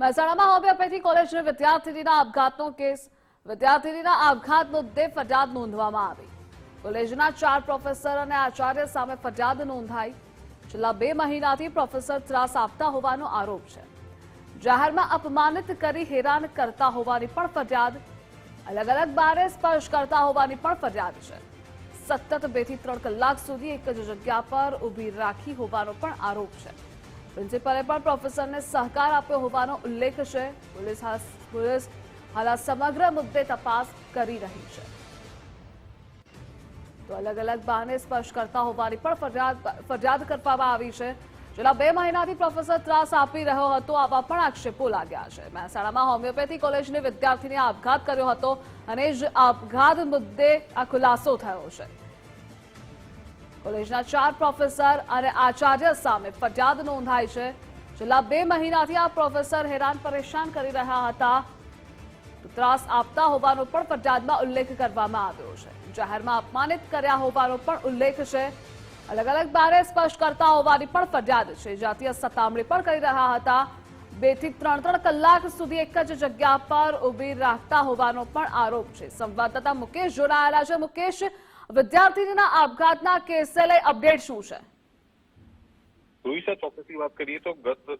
મહેસાણામાં homeopathy કોલેજનો વિદ્યાર્થીનીના આપઘાતનો case. વિદ્યાર્થીનીના આપઘાત મુદ્દે ફરિયાદ નોંધવામાં આવી. કોલેજના ચાર પ્રોફેસર અને આચાર્ય સામે ફરિયાદ નોંધાઈ. છેલ્લા બે મહિનાથી પ્રોફેસર ત્રાસ આપતા હોવાનો આરોપ છે. જાહેરમાં અપમાનિત કરી હેરાન કરતા હોવાની પણ ફરિયાદ. અલગ અલગ બારે સ્પર્શ કરતા હોવાની પણ ફરિયાદ છે. સતત બેથી ત્રણ કલાક સુધી એક જ જગ્યા પર ઊભી રાખી હોવાનો પણ આરોપ છે. પ્રિન્સિપલે પણ પ્રોફેસરને સહકાર આપ્યો હોવાનો ઉલ્લેખ છે. પોલીસ પોલીસ હાલ સમગ્ર મુદ્દે તપાસ કરી રહી છે. તો અલગ અલગ બહાને સ્પર્શ કરતા હોવાની પણ ફરિયાદ ફરિયાદ કરવામાં આવી છે. છેલ્લા બે મહિનાથી પ્રોફેસર ત્રાસ આપી રહ્યો હતો આવા પણ આક્ષેપો લાગ્યા છે. મહેસાણામાં હોમિયોપેથી કોલેજની વિદ્યાર્થીને આપઘાત કર્યો હતો અને જ આપઘાત મુદ્દે આ ખુલાસો થયો છે. કોલેજના ચાર પ્રોફેસર અને આચાર્ય સામે ફરિયાદ નોંધાઈ છે. છેલ્લા બે મહિનાથી આ પ્રોફેસર હેરાન પરેશાન કરી રહ્યા હતા. ત્રાસ આપતા હોવાનો પણ ફરિયાદમાં ઉલ્લેખ કરવામાં આવ્યો છે. જાહેરમાં અપમાનિત કર્યા હોવાનો પણ ઉલ્લેખ છે. અલગ અલગ બારે સ્પષ્ટ કરતા હોવાની પણ ફરિયાદ છે. જાતીય સતામણી પણ કરી રહ્યા હતા. બેથી ત્રણ ત્રણ કલાક સુધી એક જ જગ્યા પર ઊભી રાખતા હોવાનો પણ આરોપ છે. સંવાદદાતા મુકેશ જોડાયેલા છે. મુકેશ વિદ્યાર્થીનીના આપઘાતના કેસને લઈ અપડેટ શું છે? સુવિશા ચોક્કસની વાત કરીએ તો ગત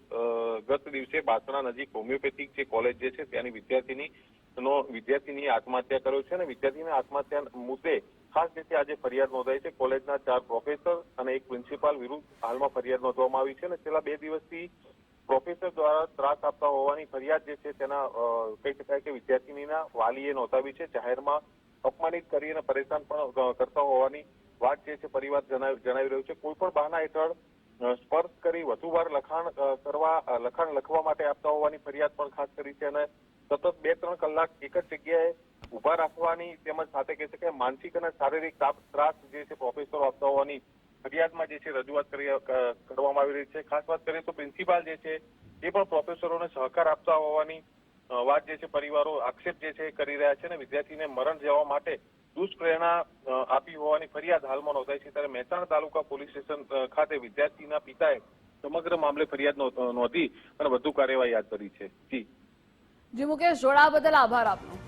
ગત દિવસે બાસણા નજીક હોમિયોપેથિક જે કોલેજ જે છે, ત્યાંની વિદ્યાર્થીની નો વિદ્યાર્થીની આત્મહત્યા કર્યો છે અને વિદ્યાર્થીની આત્મહત્યા મુદ્દે ખાસ રીતે આજે ફરિયાદ નોંધાઈ છે. કોલેજના ચાર પ્રોફેસર અને એક પ્રિન્સિપાલ વિરુદ્ધ હાલમાં ફરિયાદ નોંધવામાં આવી છે અને છેલ્લા બે દિવસથી પ્રોફેસર દ્વારા ત્રાસ આપતા હોવાની ફરિયાદ જે છે, તેના કહી શકાય કે વિદ્યાર્થીનીના વાલીએ નોંધાવી છે. જાહેરમાં અપમાનિત કરી અને પરેશાન પણ કરતા હોવાની વાત જે છે પરિવાર જણાવી રહ્યું છે. કોઈ પણ બહાના હેઠળ સ્પર્શ કરી વધુ વાર લખાણ કરવા લખાણ લખવા માટે આપતા હોવાની ફરિયાદ પણ ખાસ કરી છે અને સતત બે ત્રણ કલાક એક જ જગ્યાએ ઊભા રાખવાની તેમજ સાથે કહે છે કે માનસિક અને શારીરિક ત્રાસ જે છે પ્રોફેસરો આપતા હોવાની ફરિયાદમાં જે છે રજૂઆત કરી કરવામાં આવી રહી છે. ખાસ વાત કરીએ તો પ્રિન્સિપાલ જે છે, એ પણ પ્રોફેસરોને સહકાર આપતા હોવાની વાત જે છે, પરિવારો આક્ષેપ જે છે કરી રહ્યા છે અને વિદ્યાર્થીને મરણ જવા માટે દુષ્પ્રેરણા આપી હોવાની ફરિયાદ હાલમાં નોંધાઈ છે. ત્યારે મહેસાણા તાલુકા પોલીસ સ્ટેશન ખાતે વિદ્યાર્થીના પિતાએ સમગ્ર મામલે ફરિયાદ નોંધી અને વધુ કાર્યવાહી હાથ ધરી છે. જી. જી, મુકેશ જોડા બદલ આભાર આપનો.